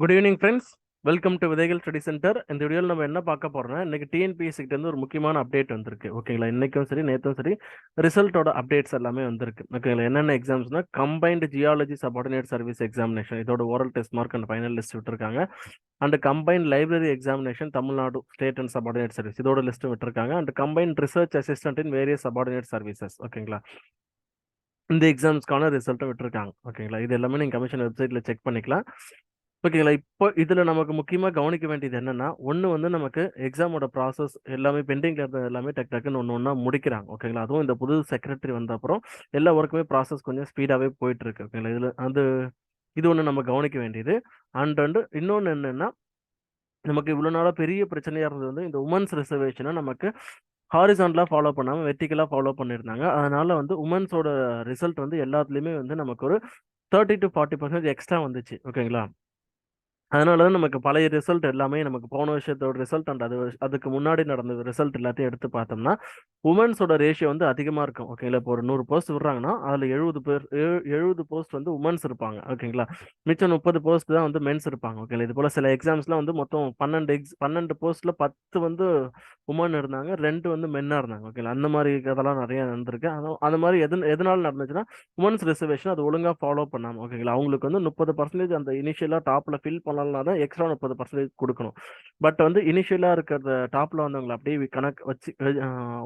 Good evening friends welcome to Vidhaigal study centre இந்த வீடியோவில் நம்ம என்ன பார்க்க போறோம்னா இன்னைக்கு டிஎன்பிஎஸ்சி கிட்ட இருந்து ஒரு முக்கியமான அப்டேட் வந்திருக்கு. ஓகேங்களா இன்னைக்கும் சரி நேற்றும் சரி ரிசல்ட்டோட அப்டேட்ஸ் எல்லாமே வந்திருக்கு. ஓகேங்களா என்னென்ன எக்ஸாம்ஸ்னா combined geology subordinate service examination இதோட oral test mark and final list விட்டுருக்காங்க. And combine library examination Tamil Nadu state and subordinate service இதோட லிஸ்ட் விட்டுருக்காங்க. And combine research assistant in various subordinate services ஓகேங்களா இந்த எக்ஸாம்ஸ்க்கான ரிசல்ட்டை விட்டுருக்காங்க. ஓகேங்களா இது எல்லாமே நீங்கள் கமிஷன் வெப்சைட்டில் செக் பண்ணிக்கலாம். ஓகேங்களா இப்போ இதில் நமக்கு முக்கியமாக கவனிக்க வேண்டியது என்னென்னா ஒன்று வந்து நமக்கு எக்ஸாமோட ப்ராசஸ் எல்லாமே பெண்டிங்கில் இருந்தது எல்லாமே டக் டக்குன்னு ஒன்று ஒன்றா முடிக்கிறாங்க. ஓகேங்களா அதுவும் இந்த புது செக்ரட்டரி வந்த அப்புறம் எல்லா ஒர்க்குமே ப்ராசஸ் கொஞ்சம் ஸ்பீடாகவே போயிட்டு இருக்கு. ஓகேங்களா இதில் அது இது ஒன்று நம்ம கவனிக்க வேண்டியது. அண்ட் அண்டு இன்னொன்று என்னென்னா நமக்கு இவ்வளோ நாளாக பெரிய பிரச்சனையாக இருந்தது வந்து இந்த உமன்ஸ் ரிசர்வேஷனை நமக்கு ஹாரிசான்லாம் ஃபாலோ பண்ணாமல் வெர்டிக்கலாக ஃபாலோ பண்ணியிருந்தாங்க அதனால் வந்து உமன்ஸோட ரிசல்ட் வந்து எல்லாத்துலேயுமே வந்து நமக்கு ஒரு thirty to forty percentage extra வந்துச்சு. ஓகேங்களா அதனால தான் நமக்கு பழைய ரிசல்ட் எல்லாமே நமக்கு போன வருஷத்தோட ரிசல்ட் அண்ட் அது அதுக்கு முன்னாடி நடந்த ரிசல்ட் எல்லாத்தையும் எடுத்து பார்த்தோம்னா உமன்ஸோட ரேஷியோ வந்து அதிகமாக இருக்கும். ஓகேங்களா இப்போ ஒரு நூறு போஸ்ட் விடுறாங்கன்னா அதில் எழுபது பேர் எழுபது போஸ்ட் வந்து உமன்ஸ் இருப்பாங்க. ஓகேங்களா மிச்சம் முப்பது போஸ்ட் தான் வந்து மென்ஸ் இருப்பாங்க. ஓகேங்களா இது போல் சில எக்ஸாம்ஸ்லாம் வந்து மொத்தம் பன்னெண்டு எக்ஸ் பன்னெண்டு போஸ்ட்டில் பத்து வந்து உமன் இருந்தாங்க ரெண்டு வந்து மென்னாக இருந்தாங்க. ஓகேங்களா? அந்த மாதிரி அதெல்லாம் நிறைய நடந்திருக்கு. அந்த மாதிரி எது எதனால நடந்துச்சுன்னா உமன்ஸ் ரிசர்வேஷன் அது ஒழுங்காக ஃபாலோ பண்ணாமல் ஓகேங்களா? அவங்களுக்கு வந்து முப்பது பர்சன்டேஜ் அந்த இனிஷியலாக டாப்பில் ஃபில் பண்ணலாம் தான் எக்ஸ்ட்ரா முப்பது பர்சன்டேஜ் கொடுக்கணும். பட் வந்து இனிஷியலாக இருக்கிற டாப்பில் வந்தவங்களை அப்படியே கணக்கு வச்சு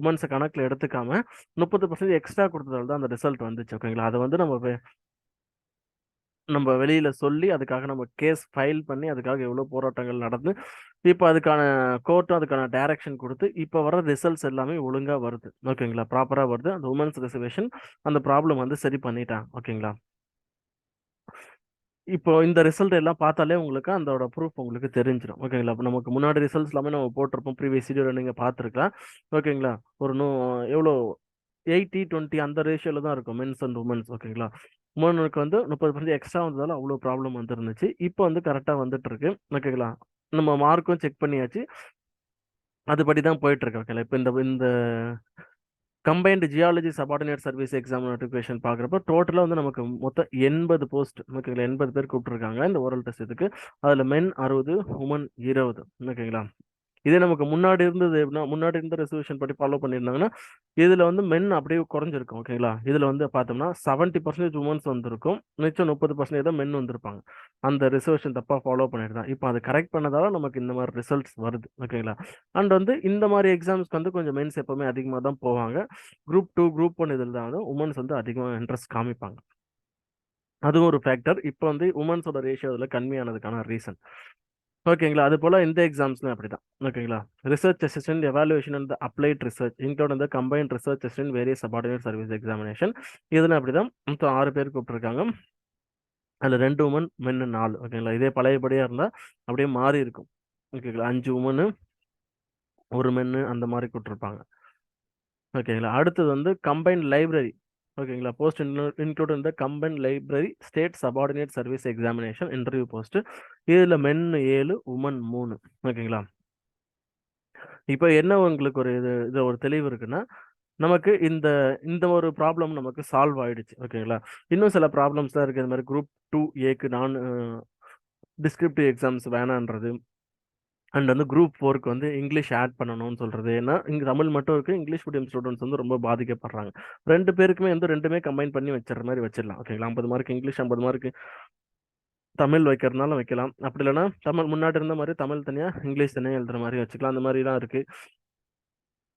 உமன்ஸை கணக்கில் எடுத்துக்காம முப்பது பர்சன்டேஜ் எக்ஸ்ட்ரா கொடுத்ததால தான் அந்த ரிசல்ட் வந்துச்சு ஓகேங்களா? அதை வந்து நம்ம நம்ம வெளியில சொல்லி அதுக்காக நம்ம கேஸ் ஃபைல் பண்ணி அதுக்காக எவ்வளோ போராட்டங்கள் நடந்து இப்போ அதுக்கான கோர்ட்டும் அதுக்கான டைரக்ஷன் கொடுத்து இப்போ வர ரிசல்ட்ஸ் எல்லாமே ஒழுங்காக வருது. ஓகேங்களா? ப்ராப்பராக வருது. அந்த உமன்ஸ் ரிசர்வேஷன் அந்த ப்ராப்ளம் வந்து சரி பண்ணிட்டான். ஓகேங்களா? இப்போ இந்த ரிசல்ட் எல்லாம் பார்த்தாலே உங்களுக்கு அதோட ப்ரூஃப் உங்களுக்கு தெரிஞ்சிடும் ஓகேங்களா? இப்போ நமக்கு முன்னாடி ரிசல்ட்ஸ் எல்லாமே நம்ம போட்டிருப்போம். ப்ரீவியஸ் வீடியோவில் நீங்கள் பார்த்துருக்கலாம். ஓகேங்களா? ஒரு நூ எவ்வளோ எயிட்டி டுவெண்ட்டி அந்த ரேஷியோவில் தான் இருக்கும். மென்ஸ் அண்ட் உமன்ஸ் ஓகேங்களா? உமனுக்கு வந்து முப்பது பர்சன்ட் எக்ஸ்ட்ரா வந்ததால அவ்வளோ ப்ராப்ளம் வந்துருந்துச்சு. இப்போ வந்து கரெக்டாக வந்துட்டு இருக்கு ஓகேங்களா நம்ம மார்க்கும் செக் பண்ணியாச்சு. அதுபடி தான் போயிட்டு இருக்கு ஓகேங்களா இப்போ இந்த இந்த combined geology subordinate service exam notification பார்க்குறப்ப டோட்டலாக வந்து நமக்கு மொத்தம் எண்பது போஸ்ட் ஓகேங்களா எண்பது பேர் கூப்பிட்டுருக்காங்க. இந்த ஓரல் டெஸ்ட் இதுக்கு. அதில் மென் அறுபது உமன் இருபது. ஓகேங்களா இதே நமக்கு முன்னாடி இருந்தது எப்படின்னா முன்னாடி இருந்த ரெசல்யூஷன் படி ஃபாலோ பண்ணியிருந்தாங்கன்னா இதில் வந்து மென் அப்படியே குறைஞ்சிருக்கும் ஓகேங்களா இதில் வந்து பார்த்தோம்னா செவன்ட்டி பர்சன்டேஜ் உமன்ஸ் வந்திருக்கும் மிச்சம் முப்பது பர்சன்டேஜ் தான் மென் வந்திருப்பாங்க. அந்த ரிசர்வேஷன் தப்பாக ஃபாலோ பண்ணியிருந்தான் இப்போ அதை கரெக்ட் பண்ணதால நமக்கு இந்த மாதிரி ரிசல்ட்ஸ் வருது ஓகேங்களா அண்ட் வந்து இந்த மாதிரி எக்ஸாம்ஸ்க்கு வந்து கொஞ்சம் மென்ஸ் எப்போவுமே அதிகமாக தான் போவாங்க. குரூப் டூ குரூப் ஒன் இதில் தான் வந்து உமன்ஸ் வந்து அதிகமாக இன்ட்ரெஸ்ட் காமிப்பாங்க. அதுவும் ஒரு ஃபேக்டர் இப்போ வந்து உமன்ஸோட ரேஷியோ அதில் கம்மியானதுக்கான ரீசன் ஓகேங்களா? அது போல் இந்த எக்ஸாம்ஸ்லாம் அப்படி தான் ஓகேங்களா research assistant evaluation and applied research include இந்த combined research assistant various subordinate service examination இதில் அப்படி தான் மொத்தம் ஆறு பேர் கூப்பிட்ருக்காங்க அதில் ரெண்டு உமன் மென்னு நாலு. ஓகேங்களா? இதே பழையபடியாக இருந்தால் அப்படியே மாறி இருக்கும். ஓகேங்களா? அஞ்சு உமனு ஒரு மென்னு அந்த மாதிரி கூப்பிட்ருப்பாங்க ஓகேங்களா? அடுத்தது வந்து கம்பைன்ட் லைப்ரரி ஓகேங்களா? போஸ்ட் இன்க்ளூட் இந்த combine library state subordinate service examination interview post இதில் மென் ஏழு உமன் மூணு. ஓகேங்களா? இப்போ என்ன உங்களுக்கு ஒரு இது இது ஒரு தெளிவு இருக்குன்னா நமக்கு இந்த இந்த ஒரு ப்ராப்ளம் நமக்கு சால்வ் ஆயிடுச்சு. ஓகேங்களா? இன்னும் சில ப்ராப்ளம்ஸ் தான் இருக்குது இந்த மாதிரி குரூப் டூ ஏக்கு நான் டிஸ்கிரிப்டிவ் எக்ஸாம்ஸ் வேணான்றது அண்ட் வந்து குரூப் ஃபோருக்கு வந்து இங்கிலீஷ் ஆட் பண்ணணும்னு சொல்கிறது ஏன்னா இங்கே தமிழ் மட்டும் இருக்குது இங்கிலீஷ் மீடியம் ஸ்டூடெண்ட்ஸ் வந்து ரொம்ப பாதிக்கப்படுறாங்க. ரெண்டு பேருக்குமே வந்து ரெண்டுமே கம்பைன் பண்ணி வச்சிடற மாதிரி வச்சிடலாம். ஓகேங்களா ஐம்பது மார்க் இங்கிலீஷ் ஐம்பது மார்க் தமிழ் வைக்கிறதுனால வைக்கலாம். அப்படி இல்லைன்னா தமிழ் முன்னாடி இருந்த மாதிரி தமிழ் தனியாக இங்கிலீஷ் தனியாக எழுதுற மாதிரி வச்சுக்கலாம். அந்த மாதிரி தான் இருக்குது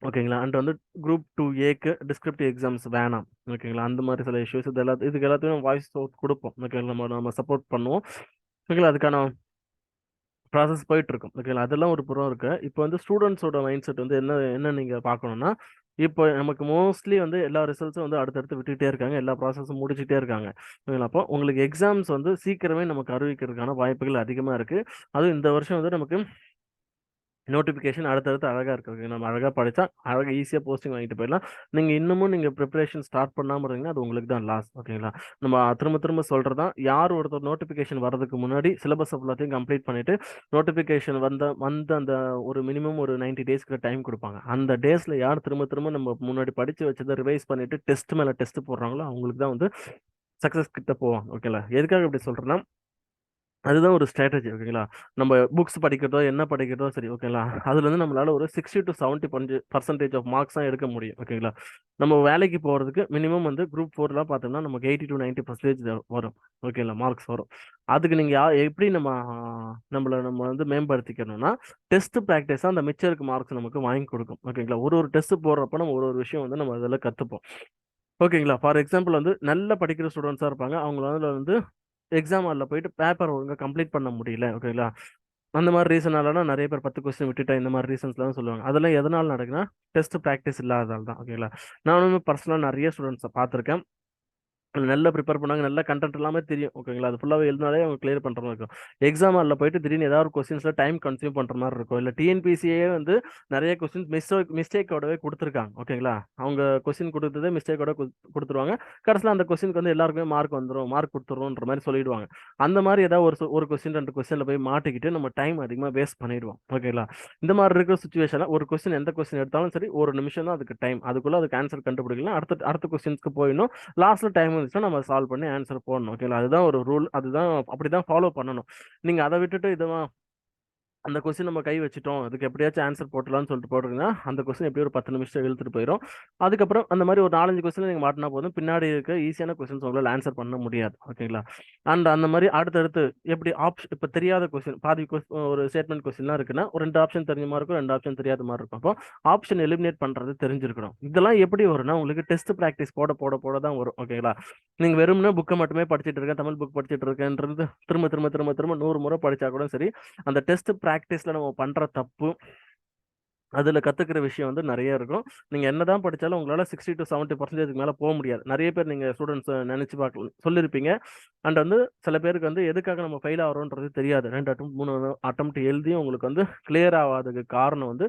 ஓகேங்களா அண்ட் வந்து குரூப் டூ ஏக்கு டிஸ்கிரிப்டிவ் எக்ஸாம்ஸ் வேணாம். ஓகேங்களா அந்த மாதிரி சில இஷ்யூஸ் இது எல்லாத்தையும் இதுக்கு எல்லாத்தையும் வாய்ஸ் கொடுப்போம். ஓகேங்களா நம்ம நம்ம சப்போர்ட் பண்ணுவோம். ஓகேங்களா அதுக்கான ப்ராசஸ் போயிட்டு இருக்கும் ஓகேங்களா அதெல்லாம் ஒரு புறம் இருக்கு. இப்போ வந்து ஸ்டூடெண்ட்ஸோட மைண்ட் செட் வந்து என்ன என்ன நீங்கள் பார்க்கணும்னா இப்போ நமக்கு மோஸ்ட்லி வந்து எல்லா ரிசல்ட்ஸும் வந்து அடுத்தடுத்து விட்டுகிட்டே இருக்காங்க. எல்லா ப்ராசஸும் முடிச்சுட்டே இருக்காங்க. ஓகேங்களா அப்போ உங்களுக்கு எக்ஸாம்ஸ் வந்து சீக்கிரமே நமக்கு அறிவிக்கிறதுக்கான வாய்ப்புகள் அதிகமாக இருக்குது அதுவும் இந்த வருஷம் வந்து நமக்கு நோட்டிஃபிகேஷன் அடுத்தடுத்து அழகாக இருக்கு நம்ம அழகாக படித்தா அழகாக ஈஸியாக போஸ்டிங் வாங்கிட்டு போயிடலாம். நீங்கள் இன்னமும் நீங்கள் ப்ரிப்பரேஷன் ஸ்டார்ட் பண்ணாமல் இருந்தீங்கன்னா அது உங்களுக்கு தான் லாஸ் ஓகேங்களா நம்ம திரும்ப திரும்ப சொல்கிறது தான் யார் ஒருத்தர் நோட்டிஃபிகேஷன் வரதுக்கு முன்னாடி சிலபஸ் எல்லாத்தையும் கம்ப்ளீட் பண்ணிவிட்டு நோட்டிஃபிகேஷன் வந்த வந்த அந்த ஒரு மினிமம் ஒரு நைன்டி டேஸ்க்கு டைம் கொடுப்பாங்க. அந்த டேஸில் யார் திரும்ப திரும்ப நம்ம முன்னாடி படித்து வச்சதை ரிவைஸ் பண்ணிவிட்டு டெஸ்ட் மேலே டெஸ்ட் போடுறாங்களோ அவங்களுக்கு தான் வந்து சக்ஸஸ் கிட்ட போவாங்க. ஓகேங்களா எதுக்காக இப்படி சொல்கிறேன்னா அதுதான் ஒரு ஸ்ட்ராட்டஜி ஓகேங்களா நம்ம புக்ஸ் படிக்கிறதோ என்ன படிக்கிறதோ சரி ஓகேங்களா அதுல இருந்து நம்மளால ஒரு சிக்ஸ்டி டு செவன்ட்டி பஞ்சு பர்சன்டேஜ் ஆஃப் மார்க்ஸ் தான் எடுக்க முடியும் ஓகேங்களா நம்ம வேலைக்கு போகிறதுக்கு மினிமம் வந்து குரூப் ஃபோர்லாம் பார்த்தோம்னா நமக்கு எயிட்டி டு நைன்ட்டி பர்சன்டேஜ் வரும் ஓகேங்களா மார்க்ஸ் வரும். அதுக்கு நீங்கள் யா எப்படி நம்ம நம்மளை நம்ம வந்து மேம்படுத்திக்கணும்னா டெஸ்ட் ப்ராக்டிஸாக அந்த மிச்சருக்கு மார்க்ஸ் நமக்கு வாங்கி கொடுக்கும் ஓகேங்களா ஒரு ஒரு டெஸ்ட் போடுறப்ப நம்ம ஒரு ஒரு விஷயம் வந்து நம்ம அதில் கற்றுப்போம் ஓகேங்களா ஃபார் எக்ஸாம்பிள் வந்து நல்ல படிக்கிற ஸ்டூடெண்ட்ஸாக இருப்பாங்க. அவங்களால வந்து எக்ஸாம் ஹாலில் போயிட்டு பேப்பர் ஒழுங்காக கம்ப்ளீட் பண்ண முடியல ஓகேங்களா அந்த மாதிரி ரீசனாலனா நிறைய பேர் பத்து கொஸ்டின் விட்டுட்டேன் இந்த மாதிரி ரீசன்ஸ்லாம் சொல்லுவாங்க. அதெல்லாம் எதனால் நடக்குன்னா டெஸ்ட் ப்ராக்டிஸ் இல்லாததால் தான் ஓகேங்களா நானும் பர்சனலாக நிறைய ஸ்டூடெண்ட்ஸை பார்த்துருக்கேன். நல்லா ப்ரிப்பேர் பண்ணாங்க. நல்ல கண்டென்ட் எல்லாமே தெரியும். ஓகேங்களா அது ஃபுல்லாகவே எழுதினாலே அவங்க கிளியர் பண்ணுற மாதிரி இருக்கும். எக்ஸாம் அதில் போயிட்டு திடீர்னு ஏதாவது ஒரு கொஸ்டின்ஸில் டைம் கன்சியூம் பண்ணுற மாதிரி இருக்கும். இல்லை டிஎன்பிசியே வந்து நிறைய கொஸ்டின்ஸ் மிஸ்டேக் மிஸ்டேக்கோடவே கொடுத்துருக்காங்க. ஓகேங்களா அவங்க கொஸ்டின் கொடுத்ததே மிஸ்டேக்கோட கொடுத்துருவாங்க. கடைசியில் அந்த கொஸ்டினுக்கு வந்து எல்லாருக்குமே மார்க் வந்துடும் மார்க் கொடுத்துருவோன்ற மாதிரி சொல்லிடுவாங்க. அந்த மாதிரி ஏதாவது ஒரு ஒரு கொஸ்டின் ரெண்டு கொஸ்டினில் போய் மாட்டிக்கிட்டு நம்ம டைம் அதிகமாக வேஸ்ட் பண்ணிடுவோம். ஓகேங்களா இந்த மாதிரி இருக்கிற சுச்சுவேஷனில் ஒரு கொஸ்டின் எந்த கொஸ்டின் எடுத்தாலும் சரி ஒரு நிமிஷம் தான் அதுக்கு டைம் அதுக்குள்ளே அதுக்கு ஆன்சர் கண்டுபிடிக்கலாம். அடுத்த அடுத்த கொஸ்டின்ஸ்க்கு போயிடணும். லாஸ்ட்டில் டைம் இருந்துச்சுன்னா நம்ம சால்வ் பண்ணி ஆன்சர் போடணும். ஓகேங்களா? அதுதான் ஒரு ரூல் அதுதான் அப்படி தான் ஃபாலோ பண்ணணும். நீங்கள் அதை விட்டுட்டு இதுதான் அந்த கொஸ்டின் நம்ம கை வச்சுட்டோம். அதுக்கு எப்படியாச்சும் ஆன்சர் போட்டலாம்னு சொல்லிட்டு போடுறீங்கன்னா அந்த கொஸ்டின் எப்படி ஒரு பத்து நிமிஷம் இழுத்துட்டு போயிடும் அதுக்கப்புறம் அந்த மாதிரி ஒரு நாலஞ்சு கொஸ்டின் நீங்கள் மாட்டினா போதும். பின்னாடி இருக்க ஈஸியான கொஸ்டின்ஸ் உங்களால் ஆன்சர் பண்ண முடியாது. ஓகேங்களா அண்ட் அந்த மாதிரி அடுத்தடுத்து எப்படி ஆப்ஷன் இப்போ தெரியாத கொஸ்டின் பாதி ஒரு ஸ்டேட்மெண்ட் கொஸ்டின்லாம் இருக்குன்னா ஒரு ரெண்டு ஆப்ஷன் தெரிஞ்ச மாதிரி இருக்கும் ரெண்டு ஆப்ஷன் தெரியாத மாதிரி இருக்கும். அப்போ ஆப்ஷன் எலிமினேட் பண்ணுறது தெரிஞ்சிருக்கணும். இதெல்லாம் எப்படி வரும்னா உங்களுக்கு டெஸ்ட் ப்ராக்டிஸ் போட போட போட தான் வரும். ஓகேங்களா நீங்கள் வெறும்னா புக்கை மட்டுமே படிச்சுட்டு இருக்கேன் தமிழ் புக் படிச்சுட்டு இருக்கேன்றது திரும்ப திரும்ப திரும்ப திரும்ப நூறு முறை படித்தா கூட சரி அந்த டெஸ்ட் ப்ராக்டிஸில் நம்ம பண்ணுற தப்பு அதில் கற்றுக்கிற விஷயம் வந்து நிறைய இருக்கும். நீங்கள் என்ன தான் படித்தாலும் உங்களால் சிக்ஸ்டி டு செவன்ட்டி பர்சன்டேஜ்க்கு மேலே போக முடியாது. நிறைய பேர் நீங்கள் ஸ்டூடெண்ட்ஸ் நினச்சி பார்க்கலாம் சொல்லியிருப்பீங்க அண்ட் வந்து சில பேருக்கு வந்து எதுக்காக நம்ம ஃபெயில் ஆகிறோன்றது தெரியாது. ரெண்டு அட்டம் மூணு அட்டம் எழுதியும் உங்களுக்கு வந்து கிளியர் ஆகாததுக்கு காரணம் வந்து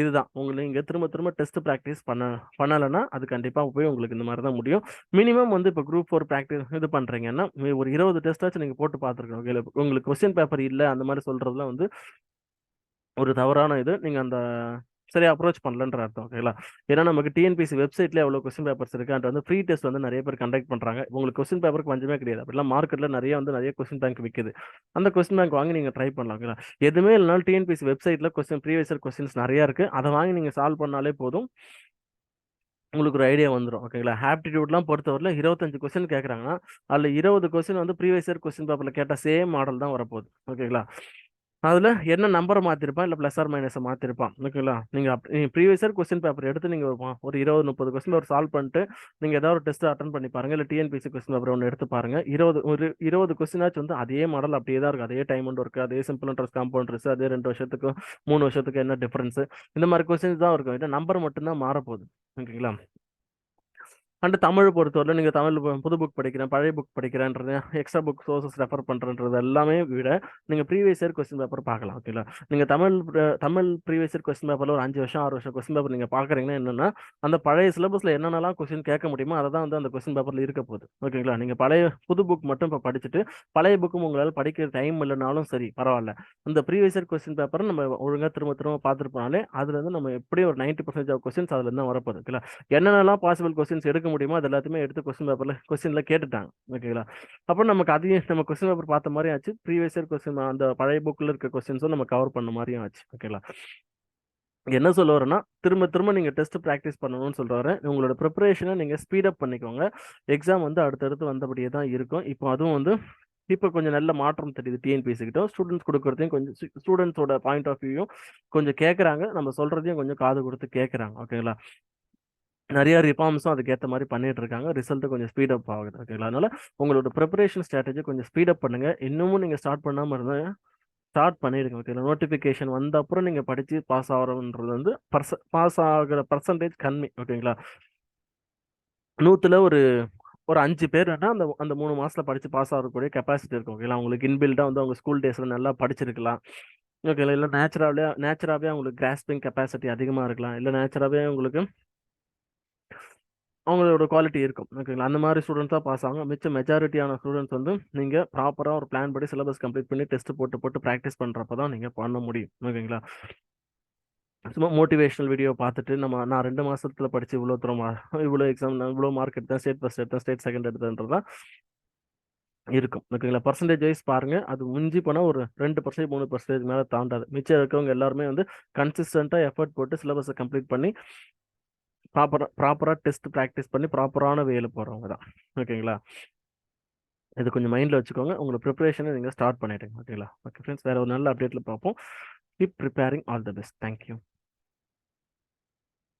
இதுதான். உங்களுக்கு நீங்கள் திரும்ப திரும்ப டெஸ்ட் ப்ராக்டிஸ் பண்ண பண்ணலைன்னா அது கண்டிப்பாக போய் உங்களுக்கு இந்த மாதிரி தான் முடியும். மினிமம் வந்து இப்போ குரூப் ஃபோர் ப்ராக்டிஸ் இது பண்ணுறீங்கன்னா ஒரு இருபது டெஸ்ட்டாச்சும் நீங்கள் போட்டு பார்த்துருக்கோம் உங்களுக்கு கொஸ்டின் பேப்பர் இல்லை அந்த மாதிரி சொல்கிறதுலாம் வந்து ஒரு தவறான இது. நீங்கள் அந்த சரி அப்ரோச் பண்ணலன்ற அர்த்தம் ஓகேங்களா ஏன்னா நமக்கு டிஎன்பிசி வெப்சைட்ல எவ்வளோ கொஸ்டின் பேப்பர்ஸ் இருக்கு அண்ட் வந்து ஃப்ரீ டெஸ்ட் வந்து நிறைய பேர் கண்டக்ட் பண்றாங்க. உங்களுக்கு கொஸ்டின் பேப்பருக்கு பஞ்சமே கிடையாது. அப்படிலாம் மார்க்கெட்ல நிறைய வந்து நிறைய கொஸ்டின் பேங்க் விற்குது அந்த கொஸ்டின் பேங்க் வாங்கி நீங்க ட்ரை பண்ணலாம் ஓகேங்களா எதுவுமே இல்லைனாலும் டிஎன்பிசி வெப்சைட்ல கொஸ்டின் ப்ரீவியஸர் கொஸ்டின்ஸ் நிறைய இருக்கு. அதை வாங்கி நீங்க சால்வ் பண்ணாலே போதும். உங்களுக்கு ஒரு ஐடியா வந்துடும் ஓகேங்களா ஆப்டிடியூட்லாம் பொறுத்தவரையில் இருபத்தஞ்சு கொஸ்டின் கேட்குறாங்கன்னா அதில் இருபது கொஸ்டின் வந்து ப்ரீவியஸ் இயர் கொஸ்டின் பேப்பரில் கேட்டால் சேம் மாடல் தான் வரப்போகுது ஓகேங்களா அதில் என்ன நம்பரை மாற்றிருப்பான் இல்லை ப்ளஸ் ஆர் மைனஸை மாற்றிருப்பான் ஓகேங்களா நீங்கள் நீங்கள் ப்ரீவியஸ் இயர் கொஸ்டின் பேப்பர் எடுத்து நீங்கள் ஒரு இருபது முப்பது கொஸ்டின் ஒரு சால்வ் பண்ணிட்டு நீங்கள் ஏதாவது ஒரு டெஸ்ட் அட்டன் பண்ணி பாருங்கள் இல்லை டிஎன்பிசி கொஸ்டின் பேப்பர் ஒன்று எடுத்து பாருங்கள் இருபது ஒரு இருபது கொஸ்டினாச்சும் வந்து அதே மாடல் அப்படியே தான் இருக்குது அதே டைம் ஒன்று இருக்குது அதே சிம்பிள் இன்ட்ரெஸ்ட் காம்பவுண்ட் இருக்குது அதே ரெண்டு வருஷத்துக்கு மூணு வருஷத்துக்கு என்ன டிஃப்ரென்ஸு இந்த மாதிரி கொஸ்டின்ஸ் தான் இருக்கும். நம்பர் மட்டும்தான் மாறப்போகுது. ஓகேங்களா அண்ட் தமிழ் பொறுத்தவரை நீங்கள் தமிழ் புது புக் படிக்கிறேன் பழைய புக் படிக்கிறேன்றது எக்ஸ்ட்ரா புக் சோர்சஸ் ரெஃபர் பண்ணுறன்றது எல்லாமே விட நீங்கள் ப்ரீவியஸ் இயர் கொஸ்டின் பேப்பர் பார்க்கலாம் ஓகேங்களா நீங்கள் Tamil Tamil previous year question பேப்பரில் ஒரு அஞ்சு வருஷம் ஆறு வருஷம் கொஸ்டின் பேப்பர் நீங்கள் பார்க்குறீங்கன்னா என்னென்னா அந்த பழைய சிலபஸில் என்னென்னலாம் கொஸ்டின் கேட்க முடியுமோ அதை தான் வந்து அந்த கொஸ்டின் பேப்பரில் இருக்க போகுது ஓகேங்களா நீங்கள் பழைய புது புக் மட்டும் இப்போ படிச்சுட்டு பழைய புக்கும் உங்களால் படிக்கிற டைம் இல்லைனாலும் சரி பரவாயில்ல. அந்த ப்ரீவியஸ் இயர் கொஸ்டின் பேப்பரை நம்ம ஒழுங்காக திரும்ப திரும்ப பார்த்துட்டு போனாலே அதுலேருந்து நம்ம எப்படியும் ஒரு நைன்ட்டி பர்சன்டேஜ் ஆஃப் கொஸ்டின்ஸ் அதுலேருந்து தான் வரப்போகுது ஓகேங்களா என்னென்னலாம் பாசிபிள் கொஸ்டின்ஸ் எடுக்க முடியுமோ அது எல்லாத்தையுமே எடுத்து கொஸ்டின் பேப்பர்ல கொஸ்டின்ல கேட்டுட்டாங்க. ஓகேங்களா அப்போ நமக்கு அதையும் நம்ம கொஸ்டின் பேப்பர் பார்த்த மாதிரியும் ஆச்சு. ப்ரீவியஸ் இயர் கொஸ்டின் அந்த பழைய புக்கில் இருக்க கொஸ்டின்ஸும் நம்ம கவர் பண்ண மாதிரியும் ஆச்சு. ஓகேங்களா என்ன சொல்ல வரேன்னா திரும்ப திரும்ப நீங்கள் டெஸ்ட் ப்ராக்டிஸ் பண்ணணும்னு சொல்கிறாரு உங்களோட ப்ரிப்பரேஷனை நீங்கள் ஸ்பீடப் பண்ணிக்கோங்க. எக்ஸாம் வந்து அடுத்தடுத்து வந்தபடியே தான் இருக்கும். இப்போ அதுவும் வந்து இப்போ கொஞ்சம் நல்ல மாற்றம் தெரியுது டிஎன்பிஎஸ்சி கிட்ட. ஸ்டூடெண்ட்ஸ் கொடுக்குறதையும் கொஞ்சம் ஸ்டூடெண்ட்ஸோட பாயிண்ட் ஆஃப் வியூயும் கொஞ்சம் கேட்குறாங்க நம்ம சொல்கிறதையும் கொஞ்சம் காது கொடுத்து கேட்குறாங்க ஓகேங்களா நிறைய ரிஃபார்ம்ஸும் அதுக்கேற்ற மாதிரி பண்ணிட்டு இருக்காங்க ரிசல்ட் கொஞ்சம் ஸ்பீடப் ஆகுது. ஓகேங்களா அதனால உங்களோட ப்ரிப்பரேஷன் ஸ்ட்ராட்டஜி கொஞ்சம் ஸ்பீடப் பண்ணுங்க. இன்னமும் நீங்க ஸ்டார்ட் பண்ணாம இருந்தால் ஸ்டார்ட் பண்ணிடுங்க. ஓகேங்களா நோட்டிஃபிகேஷன் வந்த அப்புறம் நீங்க படிச்சு பாஸ் ஆகிறோன்றது வந்து பர்ச பாஸ் ஆகிற பர்சன்டேஜ் கம்மி. ஓகேங்களா நூற்றுல ஒரு ஒரு அஞ்சு பேர் அந்த அந்த மூணு மாசத்துல படிச்சு பாஸ் ஆகக்கூடிய கெப்பாசிட்டி இருக்கும். ஓகேங்களா அவங்களுக்கு இன்பில்டா வந்து அவங்க ஸ்கூல் டேஸ்ல நல்லா படிச்சிருக்கலாம். ஓகேங்களா இல்லை நேச்சுராவே நேச்சுராகவே அவங்களுக்கு கிராஸ்பிங் கெப்பாசிட்டி அதிகமாக இருக்கலாம். இல்லை நேச்சுராகவே உங்களுக்கு அவங்களோட குவாலிட்டி இருக்கும். ஓகேங்களா அந்த மாதிரி ஸ்டூடெண்ட்ஸாக பாஸ் ஆகும் மிச்ச மெஜாரிட்டியான ஸ்டூடெண்ட்ஸ் வந்து நீங்கள் ப்ராப்பராக ஒரு பிளான் படி சிலபஸ் கம்ப்ளீட் பண்ணி டெஸ்ட் போட்டு போட்டு ப்ராக்டிஸ் பண்ணுறப்ப தான் நீங்கள் பண்ண முடியும். ஓகேங்களா சும்மா மோட்டிவேஷனல் வீடியோ பார்த்துட்டு நம்ம நான் ரெண்டு மாதத்தில் படித்து இவ்வளோ தூரம் இவ்வளோ எக்ஸாம் இவ்வளோ மார்க் எடுத்தேன் ஸ்டேட் ஃபஸ்ட் எடுத்தேன் ஸ்டேட் செகண்ட் எடுத்தேன்றதா இருக்கும். ஓகேங்களா பர்சன்டேஜ் வைஸ் பாருங்க. அது முஞ்சி போனால் ஒரு ரெண்டு பர்சன்டேஜ் மூணு பர்சன்டேஜ் மேலே தாண்டாது. மிச்சம் இருக்கவங்க எல்லாருமே வந்து கன்சிஸ்டண்ட்டாக எஃபர்ட் போட்டு சிலபஸை கம்ப்ளீட் பண்ணி ப்ராப்பராக ப்ராப்பராக டெஸ்ட் ப்ராக்டிஸ் பண்ணி ப்ராப்பரான வேல போகிறவங்க தான் ஓகேங்களா இது கொஞ்சம் மைண்டில் வச்சுக்கோங்க. உங்களோட ப்ரிப்பரேஷனை நீங்கள் ஸ்டார்ட் பண்ணிடுங்க. ஓகேங்களா ஓகே ஃப்ரெண்ட்ஸ் வேறு ஒரு நல்ல அப்டேட்டில் பார்ப்போம். Keep preparing all the best thank you